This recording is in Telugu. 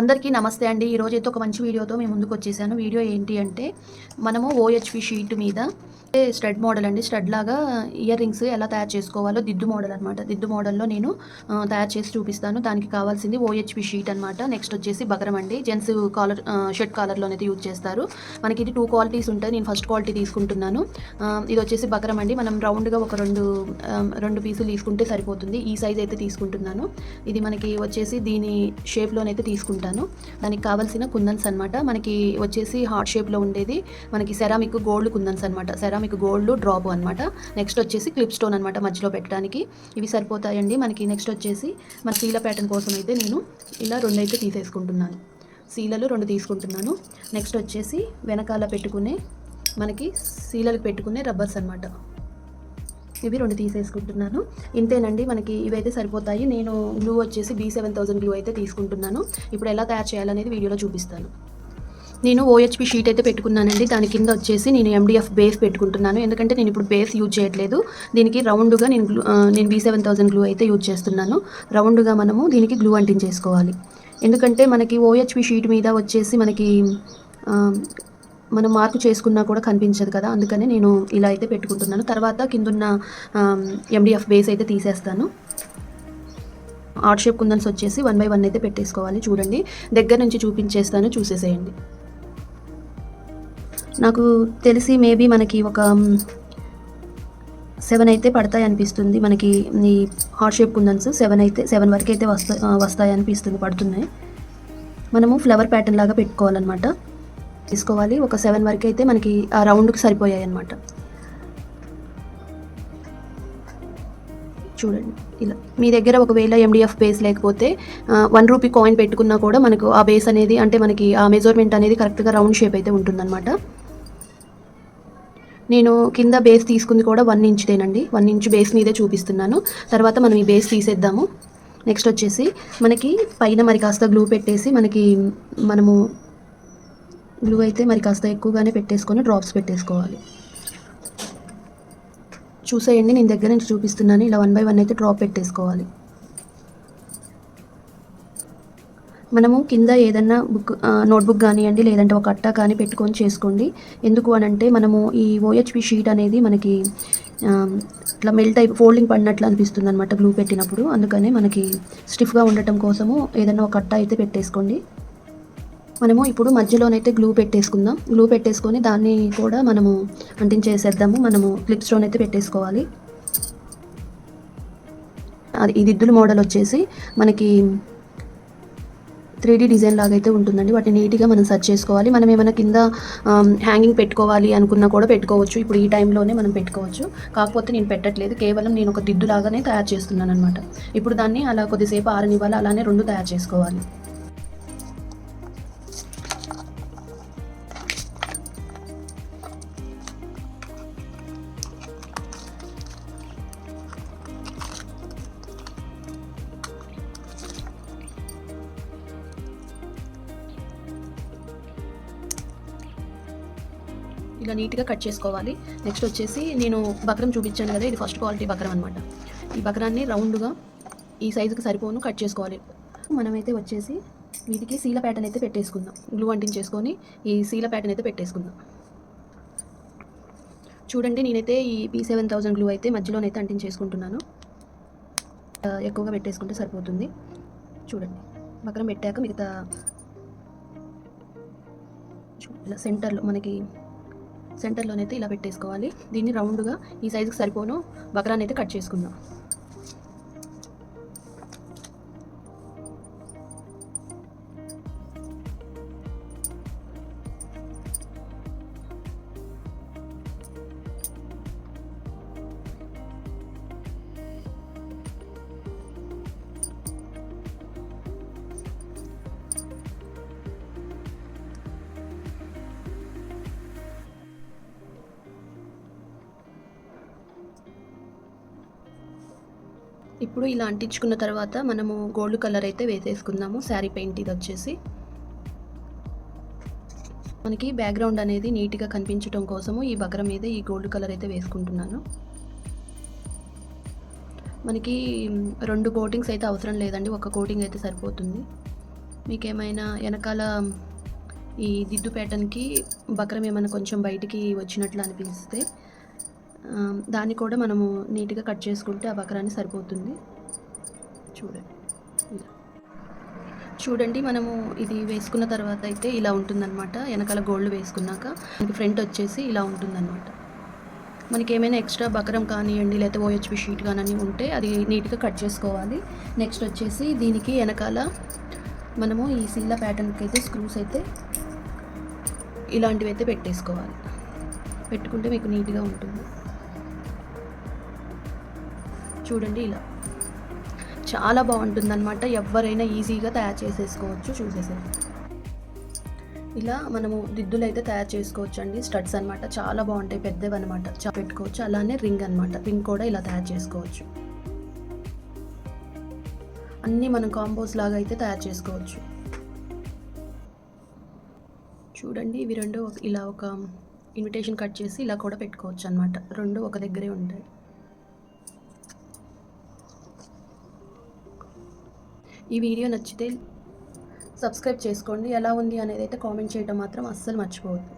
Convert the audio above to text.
అందరికీ నమస్తే అండి. ఈరోజు అయితే ఒక మంచి వీడియోతో మేము ముందుకు వచ్చేసాను. వీడియో ఏంటి అంటే మనము ఓహెచ్పి షీట్ మీద స్టడ్ మోడల్ అండి స్టడ్ లాగా ఇయర్ రింగ్స్ ఎలా తయారు చేసుకోవాలో దిద్దు మోడల్ అనమాట దిద్దు మోడల్లో నేను తయారు చేసి చూపిస్తాను. దానికి కావాల్సింది ఓహెచ్పి షీట్ అనమాట నెక్స్ట్ వచ్చేసి బగరం అండి. జెంట్స్ కాలర్ షర్ట్ కాలర్లోనైతే యూజ్ చేస్తారు. మనకి ఇది టూ క్వాలిటీస్ ఉంటాయి. నేను ఫస్ట్ క్వాలిటీ తీసుకుంటున్నాను. ఇది వచ్చేసి బకరం అండి. మనం రౌండ్గా ఒక రెండు రెండు పీసులు తీసుకుంటే సరిపోతుంది. ఈ సైజ్ అయితే తీసుకుంటున్నాను. ఇది మనకి వచ్చేసి దీని షేప్లోనైతే తీసుకుంటాను. దానికి కావాల్సిన కుందన్స్ అనమాట మనకి వచ్చేసి హార్ట్ షేప్లో ఉండేది. మనకి సెరామిక్ గోల్డ్ కుందన్స్ అనమాట సెరామిక్ గోల్డ్ డ్రాప్ అనమాట నెక్స్ట్ వచ్చేసి క్లిప్ స్టోన్ అనమాట మధ్యలో పెట్టడానికి. ఇవి సరిపోతాయండి. మనకి నెక్స్ట్ వచ్చేసి మన సీల ప్యాటర్న్ కోసం అయితే నేను ఇలా రెండు అయితే తీసేసుకుంటున్నాను. సీలలు రెండు తీసుకుంటున్నాను. నెక్స్ట్ వచ్చేసి వెనకాల పెట్టుకునే మనకి సీలలు పెట్టుకునే రబ్బర్స్ అనమాట ఇవి రెండు తీసేసుకుంటున్నాను. ఇంతేనండి మనకి ఇవైతే సరిపోతాయి. నేను గ్లూ వచ్చేసి బీ సెవెన్ థౌసండ్ గ్లూ అయితే తీసుకుంటున్నాను. ఇప్పుడు ఎలా తయారు చేయాలనేది వీడియోలో చూపిస్తాను. నేను ఓహెచ్పి షీట్ అయితే పెట్టుకున్నానండి. దాని కింద వచ్చేసి నేను ఎండిఎఫ్ బేస్ పెట్టుకుంటున్నాను. ఎందుకంటే నేను ఇప్పుడు బేస్ యూజ్ చేయట్లేదు. దీనికి రౌండ్గా నేను గ్లూ నేను బీ సెవెన్ థౌసండ్ గ్లూ అయితే యూజ్ చేస్తున్నాను. రౌండ్గా మనము దీనికి గ్లూ అంటించేసుకోవాలి. ఎందుకంటే మనకి ఓహెచ్పి షీట్ మీద వచ్చేసి మనకి మనం మార్కు చేసుకున్నా కూడా కనిపించదు కదా. అందుకనే నేను ఇలా అయితే పెట్టుకుంటున్నాను. తర్వాత కిందున్న ఎండిఎఫ్ బేస్ అయితే తీసేస్తాను. ఆర్ట్ షేప్ కుందన్స్ వచ్చేసి వన్ బై వన్ అయితే పెట్టేసుకోవాలి. చూడండి. దగ్గర నుంచి చూపించేస్తాను. చూసేసేయండి. నాకు తెలిసి మేబీ మనకి ఒక సెవెన్ అయితే పడతాయి అనిపిస్తుంది. మనకి ఈ హార్ట్ షేప్ కుందన్స్ సెవెన్ అయితే సెవెన్ వరకు అయితే వస్తా వస్తాయి అనిపిస్తుంది. పడుతున్నాయి. మనము ఫ్లవర్ ప్యాటర్న్ లాగా పెట్టుకోవాలన్నమాట. తీసుకోవాలి. ఒక సెవెన్ వరకు అయితే మనకి ఆ రౌండ్కి సరిపోయాయి అనమాట చూడండి. ఇలా మీ దగ్గర ఒకవేళ ఎండిఎఫ్ బేస్ లేకపోతే వన్ రూపీ కాయిన్ పెట్టుకున్నా కూడా మనకు ఆ బేస్ అనేది అంటే మనకి ఆ మెజర్మెంట్ అనేది కరెక్ట్గా రౌండ్ షేప్ అయితే ఉంటుందన్నమాట. నేను కింద బేస్ తీసుకుంది కూడా వన్ ఇంచ్దేనండి వన్ ఇంచ్ బేస్ మీదే చూపిస్తున్నాను. తర్వాత మనం ఈ బేస్ తీసేద్దాము. నెక్స్ట్ వచ్చేసి మనకి పైన మరి కాస్త గ్లూ పెట్టేసి మనకి మనము ఉలువ అయితే మరి కాస్త ఎక్కువగానే పెట్టేసుకొని డ్రాప్స్ పెట్టేసుకోవాలి. చూసేయండి నేను దగ్గర నుంచి చూపిస్తున్నాను. ఇలా వన్ బై వన్ అయితే డ్రాప్ పెట్టేసుకోవాలి. మనము కింద ఏదన్నా బుక్ నోట్బుక్ కానివ్వండి లేదంటే ఒక అట్ట కానీ పెట్టుకొని చేసుకోండి. ఎందుకు అని అంటే మనము ఈ ఓహెచ్పి షీట్ అనేది మనకి ఇట్లా మెల్ట్ అయి ఫోల్డింగ్ పడినట్లు అనిపిస్తుంది అనమాట గ్లూ పెట్టినప్పుడు. అందుకనే మనకి స్టిఫ్గా ఉండటం కోసము ఏదైనా ఒక అట్ట అయితే పెట్టేసుకోండి. మనము ఇప్పుడు మధ్యలోనైతే గ్లూ పెట్టేసుకుందాం. గ్లూ పెట్టేసుకొని దాన్ని కూడా మనము అంటించేసేద్దాము. మనము క్లిప్ అయితే పెట్టేసుకోవాలి. అది ఈ దిద్దుల మోడల్ వచ్చేసి మనకి త్రీ డీ డిజైన్ లాగా అయితే ఉంటుందండి. వాటిని నీట్గా మనం సెర్చ్ చేసుకోవాలి. మనం ఏమైనా కింద హ్యాంగింగ్ పెట్టుకోవాలి అనుకున్నా కూడా పెట్టుకోవచ్చు. ఇప్పుడు ఈ టైంలోనే మనం పెట్టుకోవచ్చు. కాకపోతే నేను పెట్టట్లేదు. కేవలం నేను ఒక దిద్దు లాగానే తయారు చేస్తున్నాను అనమాట ఇప్పుడు దాన్ని అలా కొద్దిసేపు ఆరనివ్వాలి. అలానే రెండు తయారు చేసుకోవాలి. ఇలా నీట్గా కట్ చేసుకోవాలి. నెక్స్ట్ వచ్చేసి నేను బక్రం చూపించాను కదా ఇది ఫస్ట్ క్వాలిటీ బక్రం అనమాట ఈ బక్రాన్ని రౌండ్గా ఈ సైజుకి సరిపోను కట్ చేసుకోవాలి. మనమైతే వచ్చేసి వీటికి సీల ప్యాటర్న్ అయితే పెట్టేసుకుందాం. గ్లూ అంటించేసుకొని ఈ సీల ప్యాటర్న్ అయితే పెట్టేసుకుందాం. చూడండి నేనైతే ఈ పీ సెవెన్ థౌసండ్ గ్లూ అయితే మధ్యలోనైతే అంటించేసుకుంటున్నాను. ఎక్కువగా పెట్టేసుకుంటే సరిపోతుంది. చూడండి బక్రం పెట్టాక మిగతా ఇలా సెంటర్లో మనకి సెంటర్లోనైతే ఇలా పెట్టేసుకోవాలి. దీన్ని రౌండ్గా ఈ సైజుకి సరిపోను. బకరాన్ని అయితే కట్ చేసుకుందాం. ఇప్పుడు ఇలా అంటించుకున్న తర్వాత మనము గోల్డ్ కలర్ అయితే వేసేసుకుందాము. శారీ పెయింట్ ఇది వచ్చేసి. మనకి బ్యాక్గ్రౌండ్ అనేది నీట్గా కనిపించడం కోసము ఈ బకర మీద ఈ గోల్డ్ కలర్ అయితే వేసుకుంటున్నాను. మనకి రెండు కోటింగ్స్ అయితే అవసరం లేదండి. ఒక కోటింగ్ అయితే సరిపోతుంది. మీకు ఏమైనా వెనకాల ఈ దిద్దు ప్యాటర్న్కి బక్రం ఏమైనా కొంచెం బయటికి వచ్చినట్లు అనిపిస్తే దాన్ని కూడా మనము నీట్గా కట్ చేసుకుంటే ఆ బకరాన్ని సరిపోతుంది. చూడండి. ఇలా. చూడండి మనము ఇది వేసుకున్న తర్వాత అయితే ఇలా ఉంటుందన్నమాట. వెనకాల గోల్డ్ వేసుకున్నాక మనకి ఫ్రంట్ వచ్చేసి ఇలా ఉంటుందన్నమాట. మనకి ఏమైనా ఎక్స్ట్రా బకరం కానివ్వండి లేకపోతే ఓహెచ్పి షీట్ కానీ ఉంటే అది నీట్గా కట్ చేసుకోవాలి. నెక్స్ట్ వచ్చేసి దీనికి వెనకాల మనము ఈ సీల ప్యాటర్న్కి అయితే స్క్రూస్ అయితే ఇలాంటివి అయితే పెట్టేసుకోవాలి. పెట్టుకుంటే మీకు నీట్గా ఉంటుంది. చూడండి ఇలా. చాలా బాగుంటుంది అనమాట ఎవరైనా ఈజీగా తయారు చేసేసుకోవచ్చు. చూసేసేది ఇలా మనము దిద్దులు అయితే తయారు చేసుకోవచ్చు అండి స్టడ్స్ అనమాట చాలా బాగుంటాయి. పెద్దవి అనమాట పెట్టుకోవచ్చు. అలానే రింగ్ అనమాట రింగ్ కూడా ఇలా తయారు చేసుకోవచ్చు. అన్నీ మనం కాంబోస్ లాగా అయితే తయారు చేసుకోవచ్చు. చూడండి. ఇవి రెండు ఇలా ఒక ఇన్విటేషన్ కట్ చేసి ఇలా కూడా పెట్టుకోవచ్చు అనమాట రెండు ఒక దగ్గరే ఉంటాయి. ఈ వీడియో నచ్చితే సబ్స్క్రైబ్ చేసుకోండి. ఎలా ఉంది అనేది అయితే కామెంట్ చేయడం మాత్రం అస్సలు మర్చిపోవద్దు.